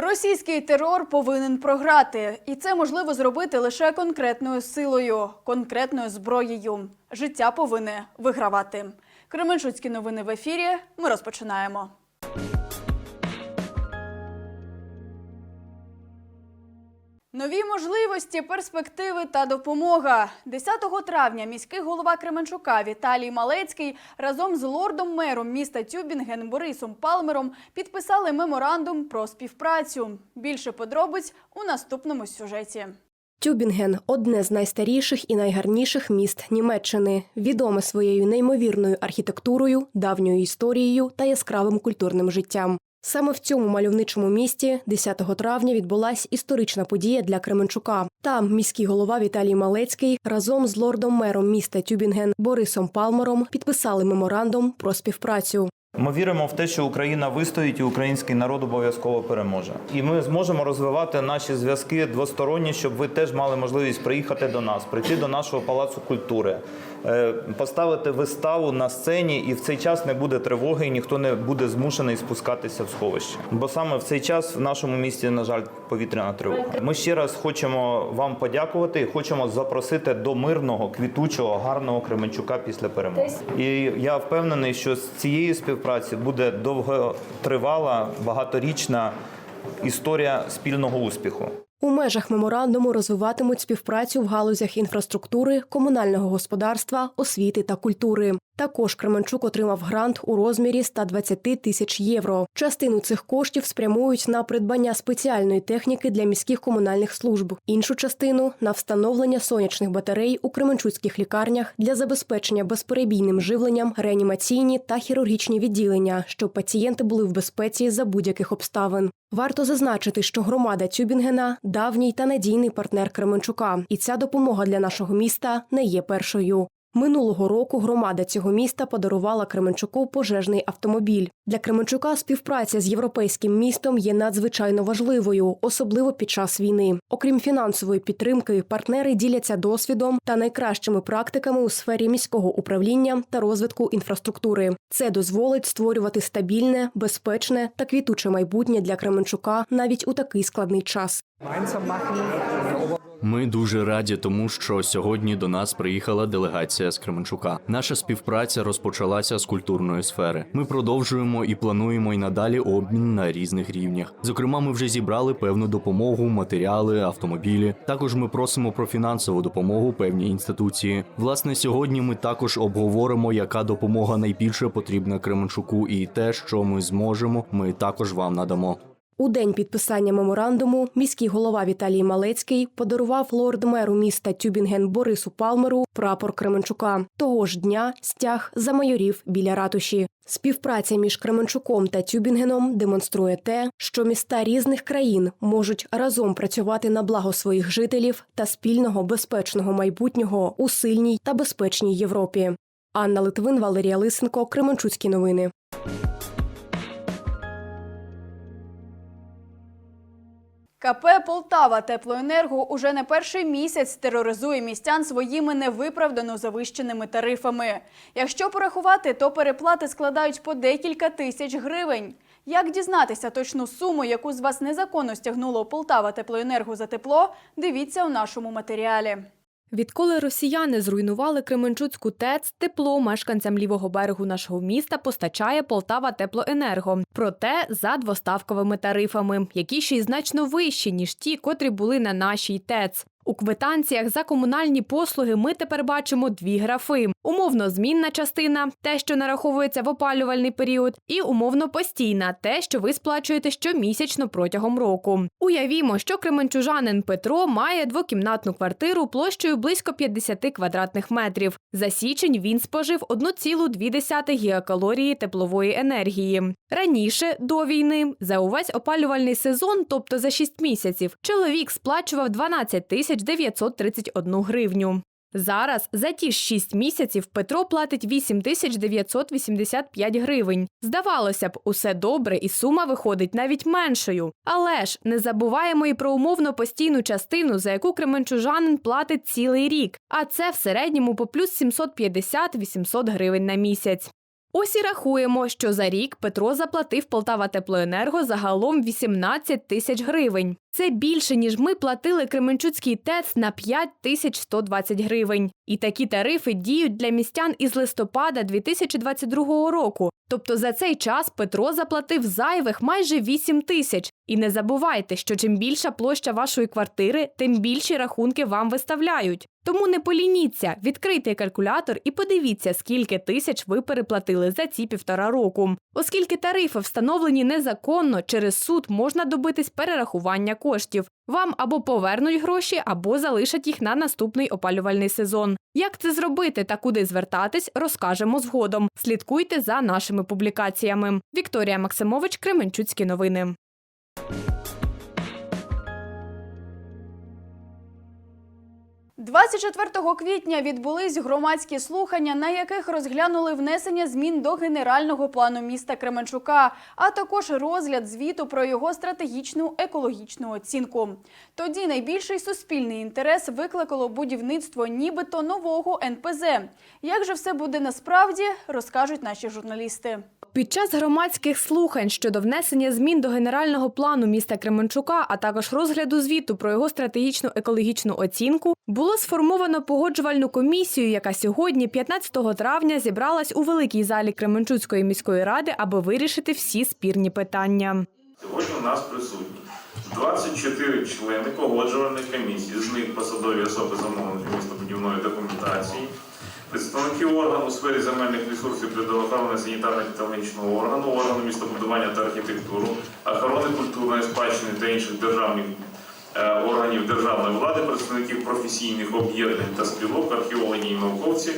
Російський терор повинен програти, і це можливо зробити лише конкретною силою, конкретною зброєю. Життя повинне вигравати. Кременчуцькі новини в ефірі. Ми розпочинаємо. Нові можливості, перспективи та допомога. 10 травня міський голова Кременчука Віталій Малецький разом з лордом-мером міста Тюбінген Борисом Палмером підписали меморандум про співпрацю. Більше подробиць у наступному сюжеті. Тюбінген одне з найстаріших і найгарніших міст Німеччини, відоме своєю неймовірною архітектурою, давньою історією та яскравим культурним життям. Саме в цьому мальовничому місті 10 травня відбулась історична подія для Кременчука. Там міський голова Віталій Малецький разом з лордом-мером міста Тюбінген Борисом Палмером підписали меморандум про співпрацю. Ми віримо в те, що Україна вистоїть і український народ обов'язково переможе. І ми зможемо розвивати наші зв'язки двосторонні, щоб ви теж мали можливість приїхати до нас, прийти до нашого палацу культури, поставити виставу на сцені, і в цей час не буде тривоги, і ніхто не буде змушений спускатися в сховище. Бо саме в цей час в нашому місті, на жаль, повітряна тривога. Ми ще раз хочемо вам подякувати і хочемо запросити до мирного, квітучого, гарного Кременчука після перемоги. І я впевнений, що з цієї співпраці буде довготривала, багаторічна історія спільного успіху. У межах меморандуму розвиватимуть співпрацю в галузях інфраструктури, комунального господарства, освіти та культури. Також Кременчук отримав грант у розмірі 120 тисяч євро. Частину цих коштів спрямують на придбання спеціальної техніки для міських комунальних служб, іншу частину на встановлення сонячних батарей у кременчуцьких лікарнях для забезпечення безперебійним живленням, реанімаційні та хірургічні відділення, щоб пацієнти були в безпеці за будь-яких обставин. Варто зазначити, що громада Тюбінгена давній та надійний партнер Кременчука, і ця допомога для нашого міста не є першою. Минулого року громада цього міста подарувала Кременчуку пожежний автомобіль. Для Кременчука співпраця з європейським містом є надзвичайно важливою, особливо під час війни. Окрім фінансової підтримки, партнери діляться досвідом та найкращими практиками у сфері міського управління та розвитку інфраструктури. Це дозволить створювати стабільне, безпечне та квітуче майбутнє для Кременчука навіть у такий складний час. Ми дуже раді тому, що сьогодні до нас приїхала делегація з Кременчука. Наша співпраця розпочалася з культурної сфери. Ми продовжуємо і плануємо й надалі обмін на різних рівнях. Зокрема, ми вже зібрали певну допомогу, матеріали, автомобілі. Також ми просимо про фінансову допомогу певній інституції. Власне, сьогодні ми також обговоримо, яка допомога найбільше потрібна Кременчуку, і те, що ми зможемо, ми також вам надамо. У день підписання меморандуму міський голова Віталій Малецький подарував лорд-меру міста Тюбінген Борису Палмеру прапор Кременчука. Того ж дня стяг замайорів біля ратуші. Співпраця між Кременчуком та Тюбінгеном демонструє те, що міста різних країн можуть разом працювати на благо своїх жителів та спільного безпечного майбутнього у сильній та безпечній Європі. Анна Литвин, Валерія Лисенко, Кременчуцькі новини. КП Полтава Теплоенерго уже не перший місяць тероризує містян своїми невиправдано завищеними тарифами. Якщо порахувати, то переплати складають по декілька тисяч гривень. Як дізнатися точну суму, яку з вас незаконно стягнуло Полтава Теплоенерго за тепло, дивіться у нашому матеріалі. Відколи росіяни зруйнували Кременчуцьку ТЕЦ, тепло мешканцям лівого берегу нашого міста постачає Полтава Теплоенерго. Проте за двоставковими тарифами, які ще й значно вищі, ніж ті, котрі були на нашій ТЕЦ. У квитанціях за комунальні послуги ми тепер бачимо дві графи: умовно змінна частина, те, що нараховується в опалювальний період, і умовно постійна, те, що ви сплачуєте щомісячно протягом року. Уявімо, що кременчужанин Петро має двокімнатну квартиру площею близько 50 квадратних метрів. За січень він спожив 1,2 гігакалорії теплової енергії. Раніше до війни за увесь опалювальний сезон, тобто за 6 місяців, чоловік сплачував 12 тисяч 931 гривню. Зараз за ті ж 6 місяців Петро платить 8 тисяч 985 гривень. Здавалося б, усе добре, і сума виходить навіть меншою. Але ж не забуваємо і про умовно постійну частину, за яку кременчужанин платить цілий рік. А це в середньому по плюс 750-800 гривень на місяць. Ось і рахуємо, що за рік Петро заплатив Полтава Теплоенерго загалом 18 тисяч гривень. Це більше, ніж ми платили Кременчуцький ТЕЦ на 5 тисяч 120 гривень. І такі тарифи діють для містян із листопада 2022 року. Тобто за цей час Петро заплатив зайвих майже 8 тисяч. І не забувайте, що чим більша площа вашої квартири, тим більші рахунки вам виставляють. Тому не полініться, відкрийте калькулятор і подивіться, скільки тисяч ви переплатили за ці півтора року. Оскільки тарифи встановлені незаконно, через суд можна добитись перерахування коштів. Вам або повернуть гроші, або залишать їх на наступний опалювальний сезон. Як це зробити та куди звертатись, розкажемо згодом. Слідкуйте за нашими публікаціями. Вікторія Максимович, Кременчуцькі новини. – 24 квітня відбулись громадські слухання, на яких розглянули внесення змін до генерального плану міста Кременчука, а також розгляд звіту про його стратегічну екологічну оцінку. Тоді найбільший суспільний інтерес викликало будівництво нібито нового НПЗ. Як же все буде насправді, розкажуть наші журналісти. Під час громадських слухань щодо внесення змін до генерального плану міста Кременчука, а також розгляду звіту про його стратегічну екологічну оцінку, було сформовано погоджувальну комісію, яка сьогодні, 15 травня, зібралась у великій залі Кременчуцької міської ради, аби вирішити всі спірні питання. Сьогодні у нас присутні 24 члени погоджувальної комісії, з них посадові особи замовників містобудівної документації, представники органу у сфері земельних ресурсів природоохорони санітарно-економічного органу, органу містобудування та архітектуру, охорони культурної спадщини та інших державних органів державної влади, представників професійних об'єднань та спілок, археологи і науковці.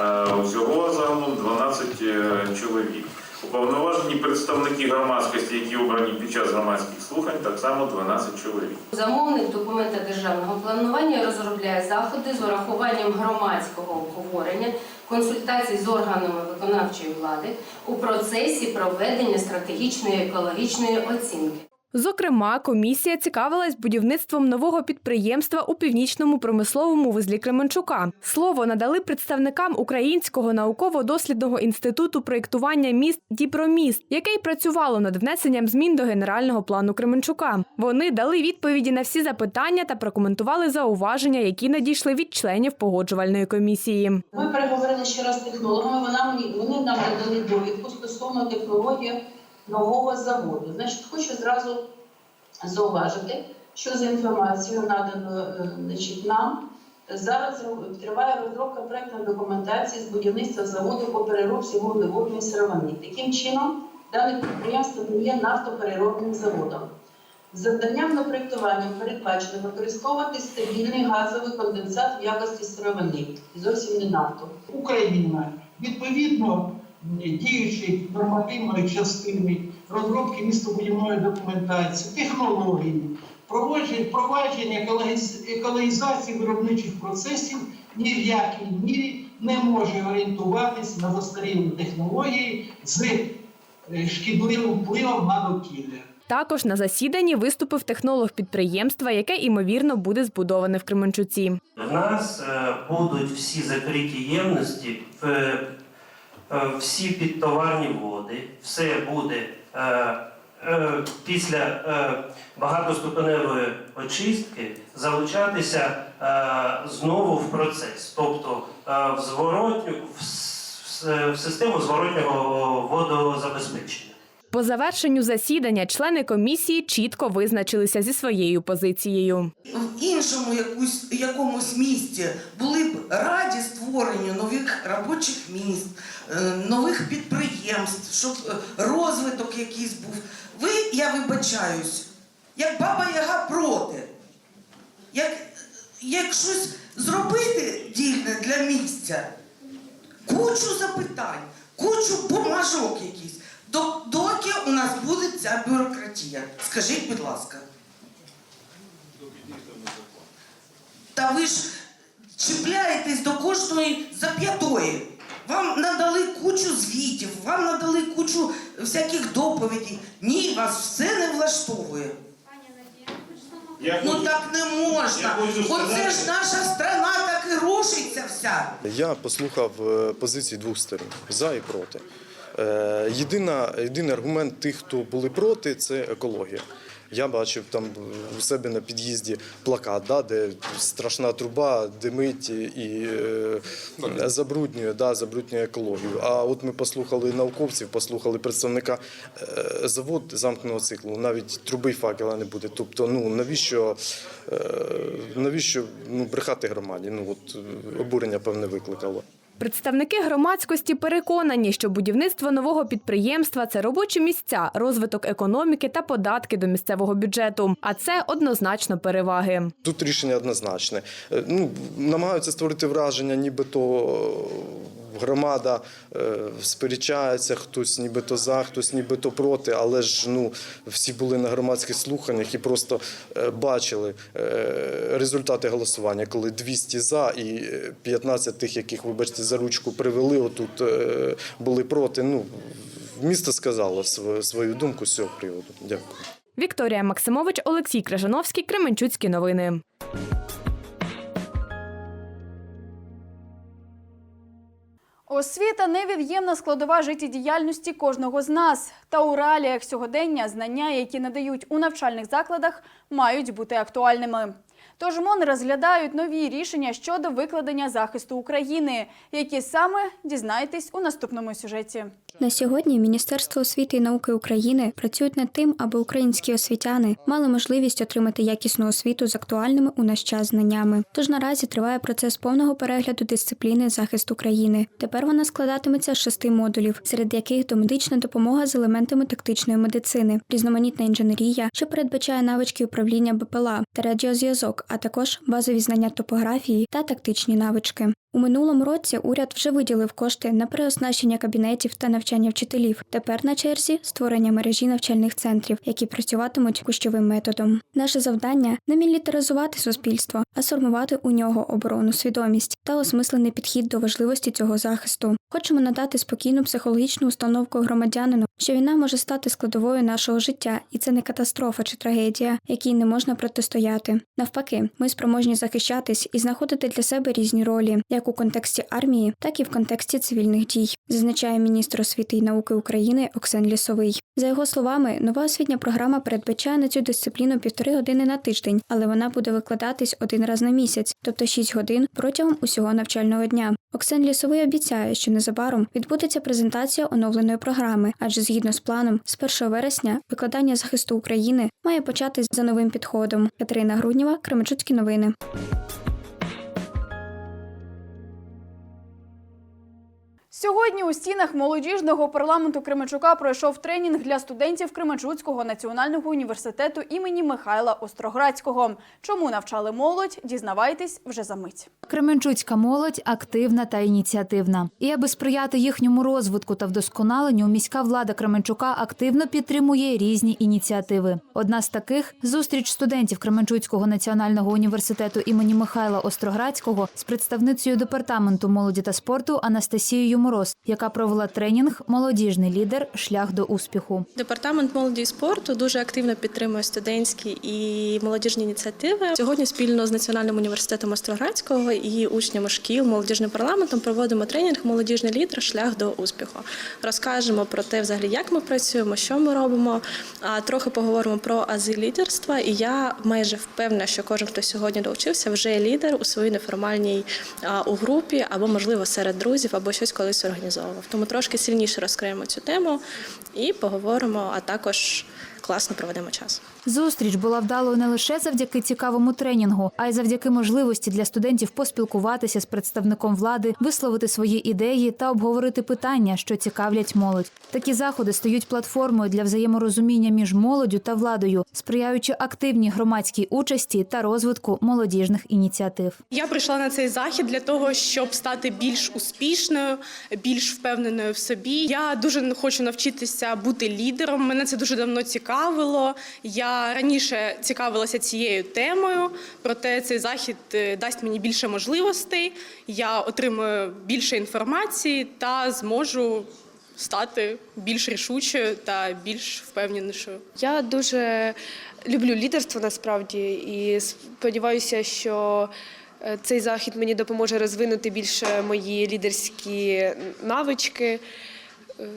Е, Усього загалом 12 е, чоловік. Уповноважені представники громадськості, які обрані під час громадських слухань, так само 12 чоловік. Замовник документа державного планування розробляє заходи з урахуванням громадського обговорення, консультацій з органами виконавчої влади у процесі проведення стратегічної екологічної оцінки. Зокрема, комісія цікавилась будівництвом нового підприємства у північному промисловому вузлі Кременчука. Слово надали представникам Українського науково-дослідного інституту проєктування міст Діпроміст, яке й працювало над внесенням змін до генерального плану Кременчука. Вони дали відповіді на всі запитання та прокоментували зауваження, які надійшли від членів погоджувальної комісії. Ми переговорили ще раз з технологами. Вона мені вони нам надали довідку стосовно технології нового заводу. Значить, хочу зразу зауважити, що за інформацією наданою е, значить, нам зараз триває розробка проектної документації з будівництва заводу по переробці вуглеводної сировини. Таким чином, дане підприємство не є нафтопереробним заводом. Завданням на проєктуванням передбачено використовувати стабільний газовий конденсат в якості сировини, зовсім не нафту. Україна відповідно діючої нормативної частини розробки містобудівної документації, технології, провадження, впровадження екологізації виробничих процесів ні в якій мірі не може орієнтуватись на застарілі технології з е, шкідливим впливом на довкілля. Також на засіданні виступив технолог підприємства, яке ймовірно буде збудоване в Кременчуці. В нас е, будуть всі закриті ємності, в- е, всі підтоварні води, все буде е, е, після е, багатоступеневої очистки залучатися е, знову в процес, тобто е, в зворотню в систему зворотнього водозабезпечення. По завершенню засідання члени комісії чітко визначилися зі своєю позицією. в іншому якусь, якомусь місті були б раді створенню нових робочих місць, е, нових підприємств, щоб е, розвиток якийсь був. Ви, я вибачаюсь, як баба Яга проти. Як, як щось зробити дільне для місця, кучу запитань, кучу бумажок якісь. До- Доки у нас буде ця бюрократія? Скажіть, будь ласка. Та ви ж чіпляєтесь до кожної зап'ятої. Вам надали кучу звітів, вам надали кучу всяких доповідей. Ні, вас все не влаштовує. Я Ну хочу- так не можна. Оце ж наша страна так і рушиться вся. Я послухав е, позиції двох сторін за і проти. Е, Єдина, єдиний аргумент тих, хто були проти, це екологія. Я бачив там у себе на під'їзді плакат, да, де страшна труба димить і е, забруднює, да, забруднює екологію. А от ми послухали науковців, послухали представника е, завод замкненого циклу, навіть труби факела не буде. Тобто, ну навіщо, е, навіщо ну, брехати громаді? Ну от е, обурення певне викликало. Представники громадськості переконані, що будівництво нового підприємства це робочі місця, розвиток економіки та податки до місцевого бюджету. А це однозначно переваги. Тут рішення однозначне. Е, Ну, намагаються створити враження, нібито громада е, сперечається, хтось нібито за, хтось нібито проти, але ж ну, всі були на громадських слуханнях і просто е, бачили е, результати голосування, коли 200 за і е, 15 тих, яких, вибачте, за ручку привели, отут були проти. Ну, місто сказало св- свою думку з цього приводу. Дякую. Вікторія Максимович, Олексій Крижановський, Кременчуцькі новини. Освіта невід'ємна складова життєдіяльності кожного з нас. Та у реаліях сьогодення знання, які надають у навчальних закладах, мають бути актуальними. Тож МОН розглядають нові рішення щодо викладення захисту України, які саме дізнаєтесь у наступному сюжеті. На сьогодні Міністерство освіти і науки України працюють над тим, аби українські освітяни мали можливість отримати якісну освіту з актуальними у наш час знаннями. Тож наразі триває процес повного перегляду дисципліни захист України. Тепер вона складатиметься з шести модулів, серед яких домедична допомога з елементами тактичної медицини, різноманітна інженерія, що передбачає навички управління БПЛА та радіозв'язок, а також базові знання топографії та тактичні навички. У минулому році уряд вже виділив кошти на переоснащення кабінетів та навчання вчителів. Тепер на черзі створення мережі навчальних центрів, які працюватимуть кущовим методом. Наше завдання не мілітаризувати суспільство, а сформувати у нього оборонну свідомість та осмислений підхід до важливості цього захисту. Хочемо надати спокійну психологічну установку громадянину, що війна може стати складовою нашого життя, і це не катастрофа чи трагедія, якій не можна протистояти. Навпаки, ми спроможні захищатись і знаходити для себе різні ролі, як у контексті армії, так і в контексті цивільних дій, зазначає міністр освіти і науки України Оксен Лісовий. За його словами, нова освітня програма передбачає на цю дисципліну півтори години на тиждень, але вона буде викладатись один раз на місяць, тобто 6 годин протягом усього навчального дня. Оксен Лісовий обіцяє, що незабаром відбудеться презентація оновленої програми, адже згідно з планом, з 1 вересня викладання захисту України має початись за новим підходом. Катерина Груднєва, Кременчуцькі новини. Сьогодні у стінах молодіжного парламенту Кременчука пройшов тренінг для студентів Кременчуцького національного університету імені Михайла Остроградського. Чому навчали молодь? Дізнавайтесь вже за мить. Кременчуцька молодь активна та ініціативна. І аби сприяти їхньому розвитку та вдосконаленню, міська влада Кременчука активно підтримує різні ініціативи. Одна з таких зустріч студентів Кременчуцького національного університету імені Михайла Остроградського з представницею департаменту молоді та спорту Анастасією Мороз, яка провела тренінг Молодіжний лідер шлях до успіху. Департамент молоді і спорту дуже активно підтримує студентські і молодіжні ініціативи. Сьогодні спільно з Національним університетом Остроградського і учнями шкіл молодіжним парламентом проводимо тренінг Молодіжний лідер шлях до успіху. Розкажемо про те, взагалі, як ми працюємо, що ми робимо. А трохи поговоримо про ази лідерства. І я майже впевнена, що кожен, хто сьогодні долучився, вже лідер у своїй неформальній у групі або, можливо, серед друзів, або щось колись організовував. Тому трошки сильніше розкриємо цю тему і поговоримо, а також класно проведемо час. Зустріч була вдалою не лише завдяки цікавому тренінгу, а й завдяки можливості для студентів поспілкуватися з представником влади, висловити свої ідеї та обговорити питання, що цікавлять молодь. Такі заходи стають платформою для взаєморозуміння між молоддю та владою, сприяючи активній громадській участі та розвитку молодіжних ініціатив. Я прийшла на цей захід для того, щоб стати більш успішною, більш впевненою в собі. Я дуже хочу навчитися бути лідером. Мене це дуже давно цікавило. Я раніше цікавилася цією темою, проте цей захід е, дасть мені більше можливостей. Я отримую більше інформації та зможу стати більш рішучою та більш впевненішою. Я дуже люблю лідерство насправді і сподіваюся, що е, цей захід мені допоможе розвинути більше мої лідерські навички. Е,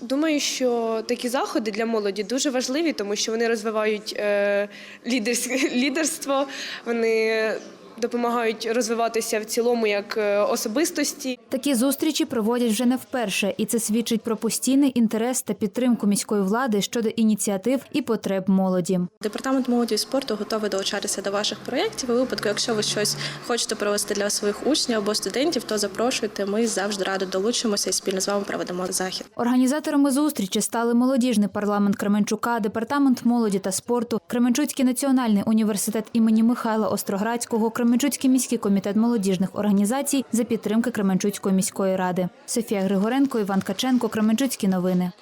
Думаю, що такі заходи для молоді дуже важливі, тому що вони розвивають е, лідерство, вони допомагають розвиватися в цілому як е, особистості. Такі зустрічі проводять вже не вперше, і це свідчить про постійний інтерес та підтримку міської влади щодо ініціатив і потреб молоді. Департамент молоді і спорту готовий долучатися до ваших проєктів. У випадку, якщо ви щось хочете провести для своїх учнів або студентів, то запрошуйте. Ми завжди радо долучимося і спільно з вами проведемо захід. Організаторами зустрічі стали молодіжний парламент Кременчука, департамент молоді та спорту, Кременчуцький національний університет імені Михайла Остроградського, Кременчуцький міський комітет молодіжних організацій за підтримки Кременчуцької міської ради. Софія Григоренко, Іван Каченко, Кременчуцькі новини.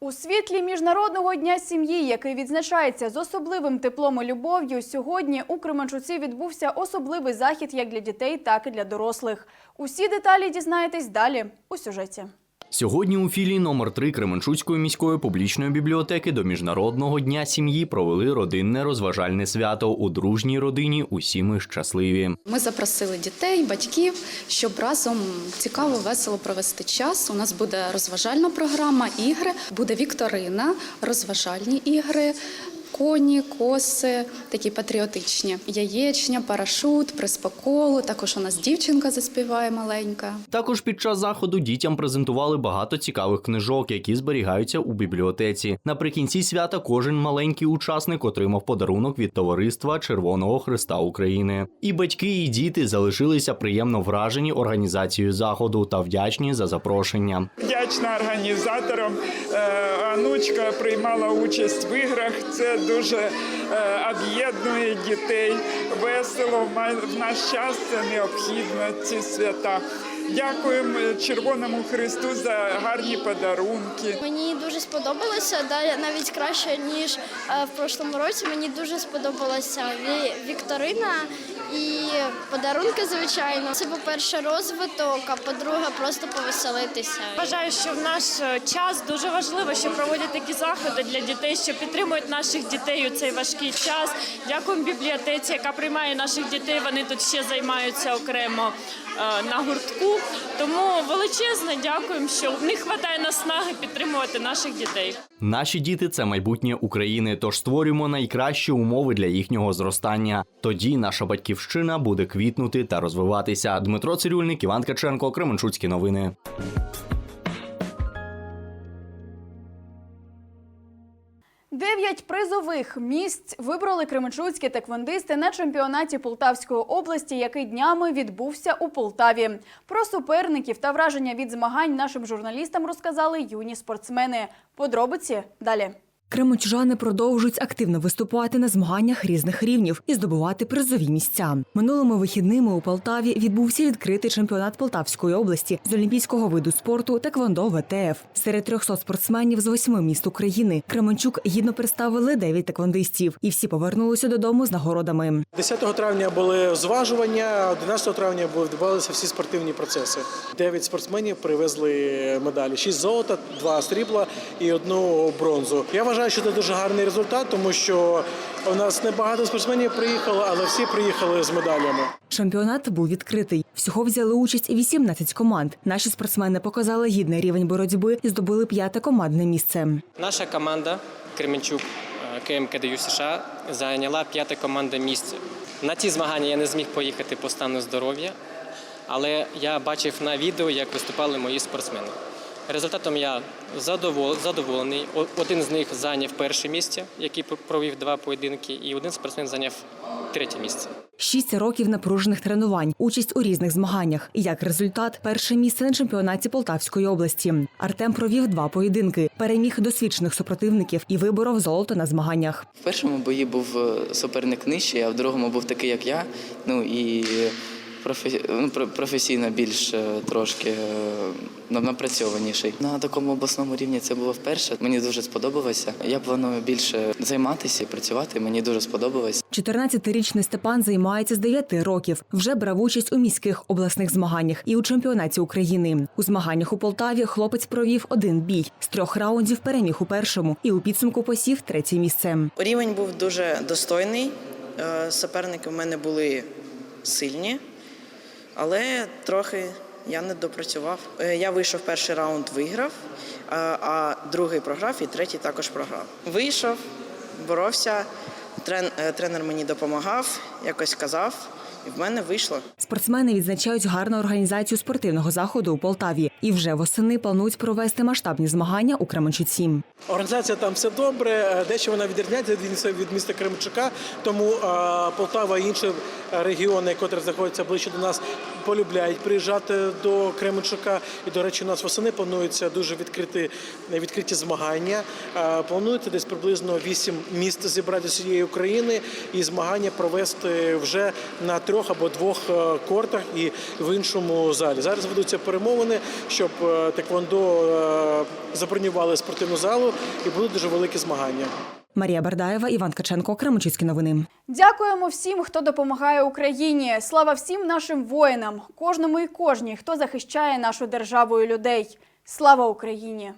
У світлі міжнародного дня сім'ї, який відзначається з особливим теплом і любов'ю, сьогодні у Кременчуці відбувся особливий захід як для дітей, так і для дорослих. Усі деталі дізнаєтесь далі у сюжеті. Сьогодні у філії номер 3 Кременчуцької міської публічної бібліотеки до Міжнародного дня сім'ї провели родинне розважальне свято у дружній родині. Усі ми щасливі. Ми запросили дітей, батьків, щоб разом цікаво, весело провести час. У нас буде розважальна програма, ігри, буде вікторина, розважальні ігри. Коні, коси, такі патріотичні. Яєчня, парашут, приспоколу. Також у нас дівчинка заспіває маленька. Також під час заходу дітям презентували багато цікавих книжок, які зберігаються у бібліотеці. Наприкінці свята кожен маленький учасник отримав подарунок від товариства Червоного Христа України. І батьки, і діти залишилися приємно вражені організацією заходу та вдячні за запрошення. Вдячна організаторам. Е, Анучка приймала участь в іграх. Це дуже е, об'єднує дітей. Весело в наш час це необхідно ці свята. Дякуємо Червоному Христу за гарні подарунки. Мені дуже сподобалося, да, навіть краще ніж е, в прошлому році. Мені дуже сподобалася вікторина і подарунки, звичайно. Це, по-перше, розвиток, а по-друге, просто повеселитися. Вважаю, що в наш е, час дуже важливо, що проводять такі заходи для дітей, що підтримують наших дітей у цей важкий час. Дякуємо бібліотеці, яка приймає наших дітей. Вони тут ще займаються окремо е, на гуртку. Тому величезне дякуємо, що в них вистачає наснаги підтримувати наших дітей. Наші діти це майбутнє України, тож створюємо найкращі умови для їхнього зростання. Тоді наша батьківщина буде квітнути та розвиватися. Дмитро Цирюльник, Іван Каченко, Кременчуцькі новини. Дев'ять призових місць вибрали кременчуцькі теквондисти на чемпіонаті Полтавської області, який днями відбувся у Полтаві. Про суперників та враження від змагань нашим журналістам розказали юні спортсмени. Подробиці далі. Кременчужани продовжують активно виступати на змаганнях різних рівнів і здобувати призові місця. Минулими вихідними у Полтаві відбувся відкритий чемпіонат Полтавської області з олімпійського виду спорту Теквондо ВТФ. Серед 300 спортсменів з восьми міст України Кременчук гідно представили 9 теквондистів, і всі повернулися додому з нагородами. 10 травня були зважування, 11 травня відбувалися всі спортивні процеси. Дев'ять спортсменів привезли медалі: шість золота, два срібла і одну бронзу. Я вважаю, що це дуже гарний результат, тому що у нас небагато спортсменів приїхало, але всі приїхали з медалями. Чемпіонат був відкритий. Всього взяли участь 18 команд. Наші спортсмени показали гідний рівень боротьби і здобули п'яте командне місце. Наша команда Кременчук е, КМКДЮ США зайняла п'яте командне місце. На ці змагання я не зміг поїхати по стану здоров'я, але я бачив на відео, як виступали мої спортсмени. Результатом я задовол- задоволений. Один з них зайняв перше місце, який провів два поєдинки, і один спортсмен зайняв третє місце. Шість років напружених тренувань, участь у різних змаганнях. І як результат, перше місце на чемпіонаті Полтавської області. Артем провів два поєдинки, переміг досвідчених супротивників і виборов золото на змаганнях. В першому бої був е, суперник нижчий, а в другому був такий, як я. Ну і професійно більш е, трошки е, напрацьованіший. На такому обласному рівні це було вперше. Мені дуже сподобалося. Я планую більше займатися і працювати. Мені дуже сподобалось. 14-річний Степан займається з 9 років. Вже брав участь у міських обласних змаганнях і у чемпіонаті України. У змаганнях у Полтаві хлопець провів один бій. З трьох раундів переміг у першому і у підсумку посів третє місце. Рівень був дуже достойний. Е, Суперники в мене були сильні. Але трохи я не допрацював. Е, Я вийшов перший раунд, виграв, а- другий програв і третій також програв. Вийшов, боровся, е, тренер мені допомагав, якось казав, і в мене вийшло. Спортсмени відзначають гарну організацію спортивного заходу у Полтаві і вже восени планують провести масштабні змагання у Кременчуці. Організація там все добре, е, дещо вона відрізняється від міста- Кременчука, тому е, Полтава і інші регіони, які знаходяться ближче до нас, полюбляють приїжджати до Кременчука. І, до речі, у нас восени плануються дуже відкриті, відкриті змагання. Е, Планується десь приблизно вісім міст зібрати з усієї України і змагання провести вже на трьох або двох е, кортах і в іншому залі. Зараз ведуться перемовини, щоб е, Теквондо е, забронювали спортивну залу і будуть дуже великі змагання. Марія Бардаєва, Іван Ткаченко, Кременчуцькі новини. Дякуємо всім, хто допомагає Україні. Слава всім нашим воїнам, кожному і кожній, хто захищає нашу державу і людей. Слава Україні!